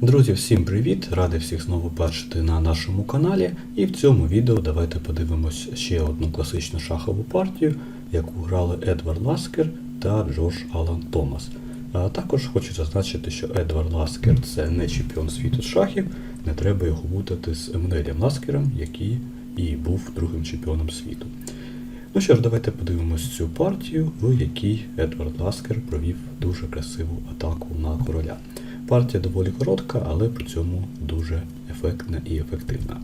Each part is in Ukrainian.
Друзі, всім привіт! Радий всіх знову бачити на нашому каналі. І в цьому відео давайте подивимось ще одну класичну шахову партію, яку грали Едвард Ласкер та Джордж Алан Томас. А також хочу зазначити, що Едвард Ласкер це не чемпіон світу з шахів, не треба його бутати з Еммануелем Ласкером, який і був другим чемпіоном світу. Ну що ж, давайте подивимось цю партію, в якій Едвард Ласкер провів дуже красиву атаку на короля. Партія доволі коротка, але при цьому дуже ефектна і ефективна.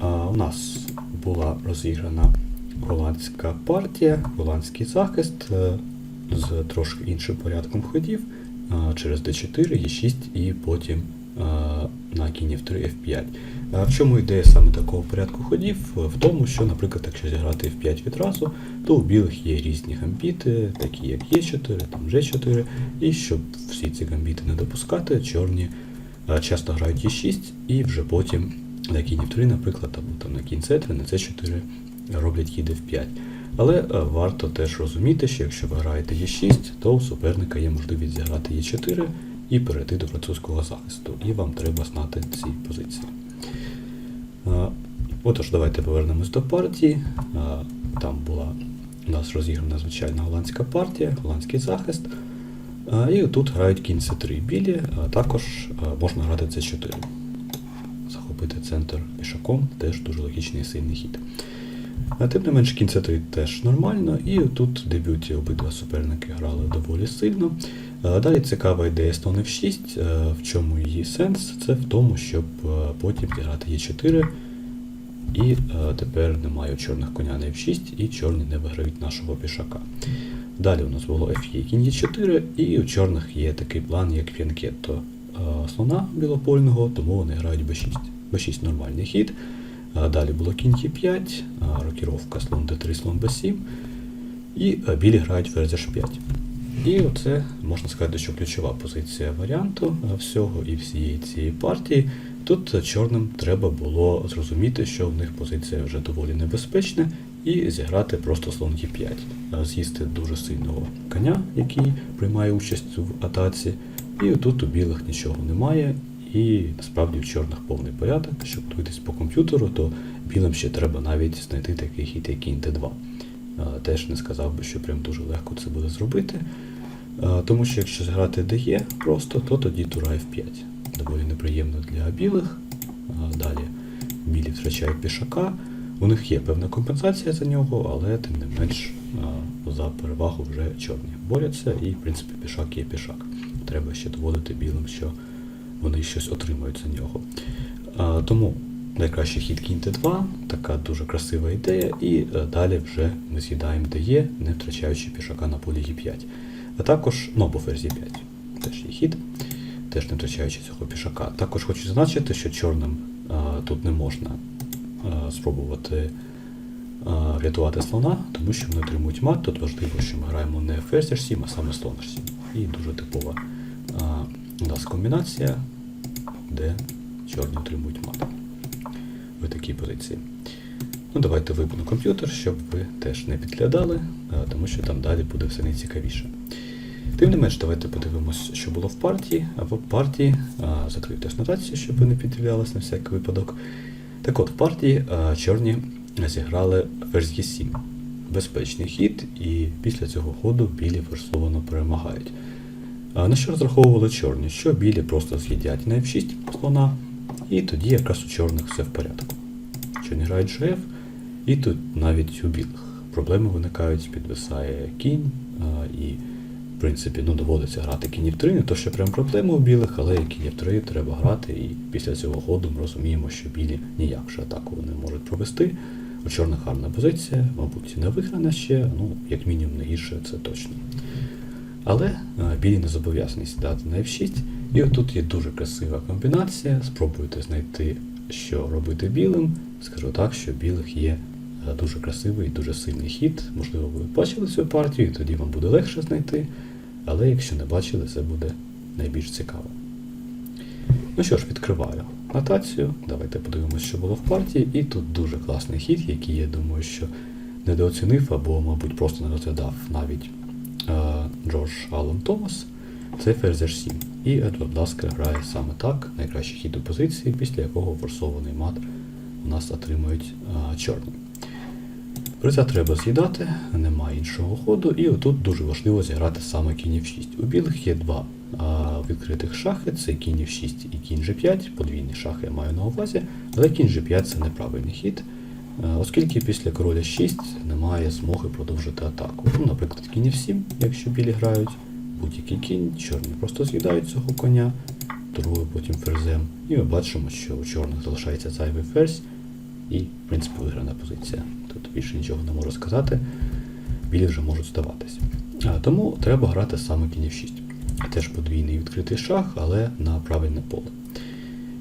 А, у нас була розіграна голландська партія, голландський захист е, з трошки іншим порядком ходів через d4, e6 і потім на кінь f3, f5. А В чому ідея саме такого порядку ходів? В тому, що, наприклад, якщо зіграти f5 відразу, то у білих є різні гамбіти, такі як Е4, там G4, і щоб всі ці гамбіти не допускати, чорні часто грають Е6 і вже потім на кінь f3, наприклад, або там на кінь c3, на c4 роблять хід f5. Але е, варто теж розуміти, що якщо ви граєте Е6, то у суперника є можливість зіграти Е4 і перейти до французького захисту. І вам треба знати ці позиції. Отож, давайте повернемось до партії. Там була у нас розіграна звичайна голландська партія, голландський захист. І тут грають кінь c3 білі, а також можна грати c4. Захопити центр пішаком теж дуже логічний і сильний хід. А Тим не менш, кінь c3 теж нормально, і тут в дебюті обидва суперники грали доволі сильно. Е, Далі цікава ідея слон f6. Е, В чому її сенс? Це в тому, щоб е, потім зіграти e4, і тепер немає чорних коня на f6, і чорні не виграють нашого пішака. Далі у нас було f є кінь e4, і у чорних є такий план, як фіанкетто е, слона білопольного, тому вони грають b6. b6 нормальний хід. Далі було кінь e5, е, рокіровка слон d3, слон b7, і е, білі грають ферзь h5. І оце можна сказати, що ключова позиція варіанту е, всього і всієї цієї партії. Тут е, чорним треба було зрозуміти, що в них позиція вже доволі небезпечна, і зіграти просто слон Е5, Е, з'їсти дуже сильного коня, який приймає участь в атаці. І тут у білих нічого немає, і насправді в чорних повний порядок. Щоб дивитись по комп'ютеру, то білим ще треба навіть знайти такий хід, як Д2. Е, Теж не сказав би, що прям дуже легко це буде зробити. Тому що якщо зграти ДЕ просто, то тоді тура F5. Доволі неприємно для білих. Далі білі втрачають пішака. У них є певна компенсація за нього, але тим не менш за перевагу вже чорні борються, і в принципі пішак є пішак. Треба ще доводити білим, що вони щось отримають за нього. Е, Тому найкращий хід кінь Т2, така дуже красива ідея, і е, далі вже ми з'їдаємо ДЕ, не втрачаючи пішака на полі Е5. А також, ну або ферзь Е5, теж є хід, теж не втрачаючи цього пішака. Також хочу зазначити, що чорним е, тут не можна е, спробувати рятувати слона, тому що вони отримують мат. Тут важливо, що ми граємо не ферзь H7, а саме слон H7. І дуже типова нас комбінація, де чорні отримують мат в такій позиції. Ну, давайте вибуну комп'ютер, щоб ви теж не підглядали, е, тому що там далі буде все найцікавіше. Тим не менш, давайте подивимось, що було в партії. А в партії а, закрию теж нотацію, щоб ви не піддивлялись на всякий випадок. Так от, в партії а, чорні зіграли ферзь Е7. Безпечний хід, і після цього ходу білі форсовано перемагають. На що розраховували чорні? Що білі просто з'їдять на F6 слона, і тоді якраз у чорних все в порядку. Чорні грають GF, і тут навіть у білих проблеми виникають, підвисає кінь, і в принципі ну, доводиться грати кінь F3, не то що прям проблема у білих, але кінь F3 треба грати, і після цього ходу ми розуміємо, що білі ніяк вже атаку не можуть провести. У чорних гарна позиція, мабуть, не виграна ще, ну, як мінімум не гірше, це точно. Але е, білі не зобов'язані сідати на F6. І отут є дуже красива комбінація. Спробуйте знайти, що робити білим. Скажу так, що білих є е, дуже красивий і дуже сильний хід. Можливо, ви бачили цю партію, і тоді вам буде легше знайти. Але якщо не бачили, це буде найбільш цікаво. Ну що ж, відкриваю нотацію. Давайте подивимося, що було в партії. І тут дуже класний хід, який я думаю, що недооцінив або, мабуть, просто не розглядав навіть Джордж Аллен Томас. це ферзь h7. І Едвард Ласкер грає саме так, найкращий хід у позиції, після якого форсований мат у нас отримують а, чорні. Приза треба з'їдати, немає іншого ходу, і отут дуже важливо зіграти саме кінь f6. У білих є два а, відкритих шахи, це кінь f6 і кінь g5, подвійні шахи я маю на увазі, але кінь g5 це неправильний хід, е, оскільки після короля 6 немає змоги продовжити атаку. Ну, наприклад, кінь f7, якщо білі грають, будь-який кінь, чорні просто з'їдають цього коня, торгує потім ферзем, і ми бачимо, що у чорних залишається зайвий ферзь, і, в принципі, виграна позиція. Тут більше нічого не можу сказати. Білі вже можуть здаватись. Тому треба грати саме кінь f6. Теж подвійний відкритий шах, але на правильне поле.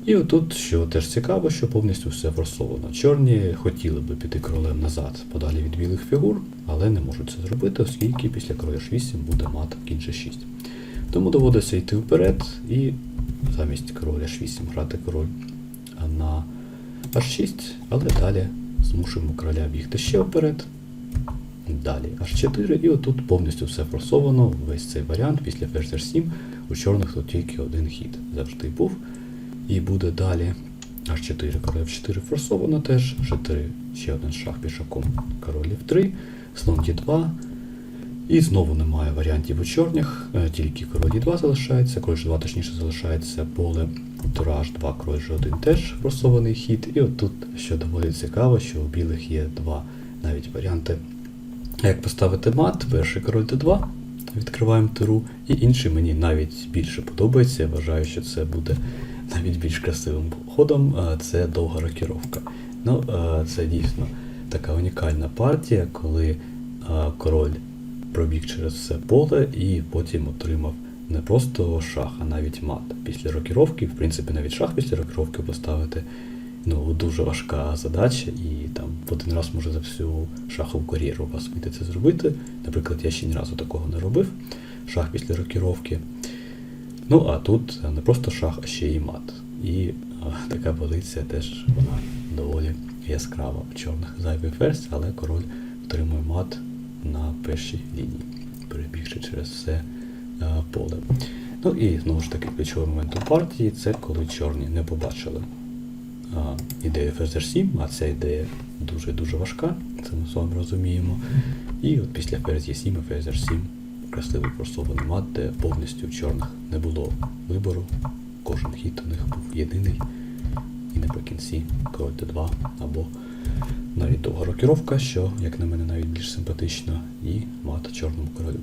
І отут, що теж цікаво, що повністю все форсовано. Чорні хотіли би піти королем назад подалі від білих фігур, але не можуть це зробити, оскільки після короля h8 буде мат кінь g6. Тому доводиться йти вперед і замість короля h8 грати король на h6, але далі змушуємо короля бігти ще вперед. Далі h4, і отут повністю все форсовано, весь цей варіант після ферзь h7 у чорних тут тільки один хід завжди був. І буде далі h4, король f4 форсовано теж, g3, ще один шах пішаком, король f3, слон d2. І знову немає варіантів у чорних, е, тільки король d2 залишається, король g2 точніше залишається поле. Тура h2, король g1 теж форсований хід. І от тут, що доволі цікаво, що у білих є два навіть варіанти, як поставити мат, перший король d2, відкриваємо тиру, і інший мені навіть більше подобається. Я вважаю, що це буде навіть більш красивим ходом, це довга рокіровка. Ну, це дійсно така унікальна партія, коли король пробіг через все поле і потім отримав не просто шах, а навіть мат. Після рокіровки, в принципі, навіть шах після рокіровки поставити ну, дуже важка задача, і там в один раз може за всю шахову кар'єру вас вийти це зробити. Наприклад, я ще ні разу такого не робив. Шах після рокіровки. Ну, а тут не просто шах, а ще й мат. І а, така позиція теж вона доволі яскрава. В чорних зайвий ферзь, але король отримує мат на першій лінії, перебігши через все а, поле. Ну і знову ж таки ключовий момент у партії це коли чорні не побачили а, ідею ферзь 7, а ця ідея дуже-дуже важка, це ми з вами розуміємо. І от після ферзь 7 і ферзь 7 красивий форсований мат, повністю в чорних не було вибору. Кожен хід у них був єдиний. І наприкінці король Т2 або навіть довга рокіровка, що, як на мене, навіть більш симпатично, і мат чорному королю.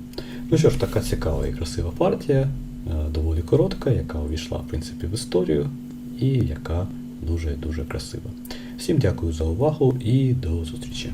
Ну що ж, така цікава і красива партія, е, доволі коротка, яка увійшла в принципі в історію, і яка дуже-дуже красива. Всім дякую за увагу і до зустрічі!